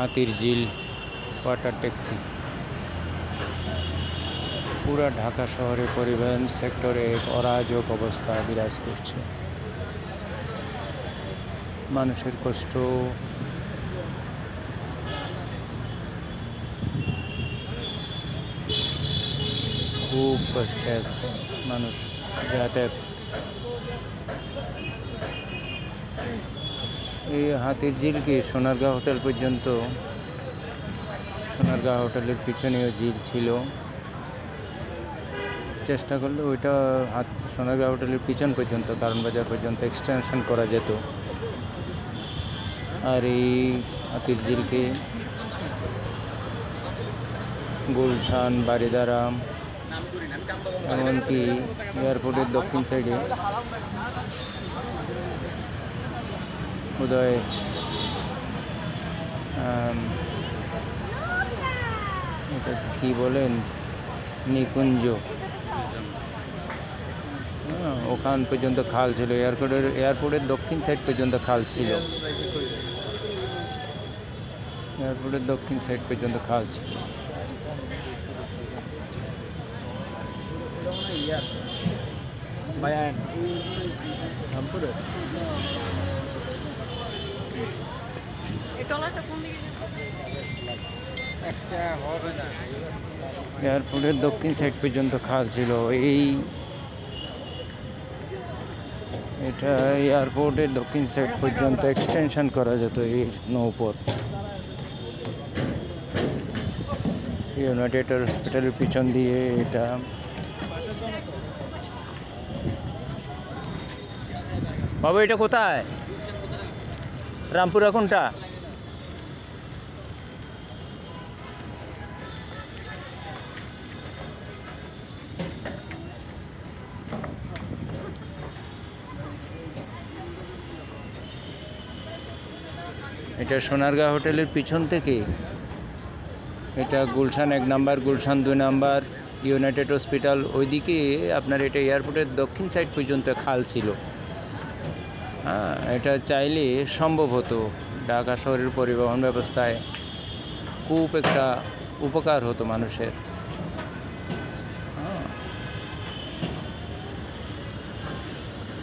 হাতির ঝিল water taxi. পুরা ঢাকা শহরে পরিবহন সেক্টরে এক অরাজক অবস্থা বিরাজ করছে। মানুষের কষ্ট। খুব কষ্টে আছে মানুষ যাতায়াত। এই হাতির ঝিল কি? সোনারগাঁও হোটেল পর্যন্ত। সোনারগাঁ হোটেলের পিছনেও ঝিল ছিল। চেষ্টা করলে ওইটা হাত সোনারগাঁও হোটেলের পিছন পর্যন্ত কারণ বাজার পর্যন্ত এক্সটেনশন করা যেত। আর এই হাতির ঝিলকে গুলশান বারিদারা এমনকি এয়ারপোর্টের দক্ষিণ সাইডে উদয় এটা কি বলেন? নিকুঞ্জ। হ্যাঁ, ওখান পর্যন্ত খাল ছিল এয়ারপোর্টের এয়ারপোর্টের দক্ষিণ সাইড পর্যন্ত খাল ছিল। এয়ারপোর্টের দক্ষিণ সাইড পর্যন্ত খাল ছিল। বায়ান রামপুরে এয়ারপোর্টের দক্ষিণ সাইড পর্যন্ত খাল ছিল। এই এটা এয়ারপোর্টের দক্ষিণ সাইড পর্যন্ত এক্সটেনশন করা যেত এই নৌপথ। ইউনাইটেড হসপিটালের পিছন দিয়ে এটা। বাবু এটা কোথায়? রামপুরা কোনটা? এটা সোনারগাঁ হোটেলের পিছন থেকে। এটা গুলশান এক নাম্বার, গুলশান দুই নাম্বার, ইউনাইটেড হসপিটাল ওইদিকে। আপনার এটা এয়ারপোর্টের দক্ষিণ সাইড পর্যন্ত খাল ছিল। এটা চাইলে সম্ভব হতো ঢাকা শহরের পরিবহন ব্যবস্থায় খুব একটা উপকার হতো মানুষের। হ্যাঁ।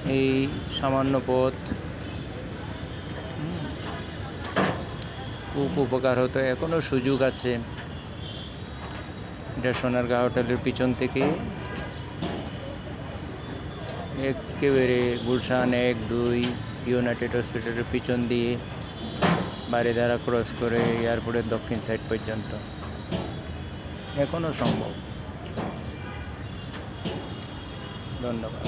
এই সামান্য পথ খুব উপকার হতো। এখনও সুযোগ আছে। এটা সোনারগাঁ হোটেলের পিছন থেকে একেবারে গুলশান এক, দুই, ইউনাইটেড হসপিটালের পিছন দিয়ে বারিধারা ক্রস করে এয়ারপোর্টের দক্ষিণ সাইড পর্যন্ত। এখনও সম্ভব। ধন্যবাদ।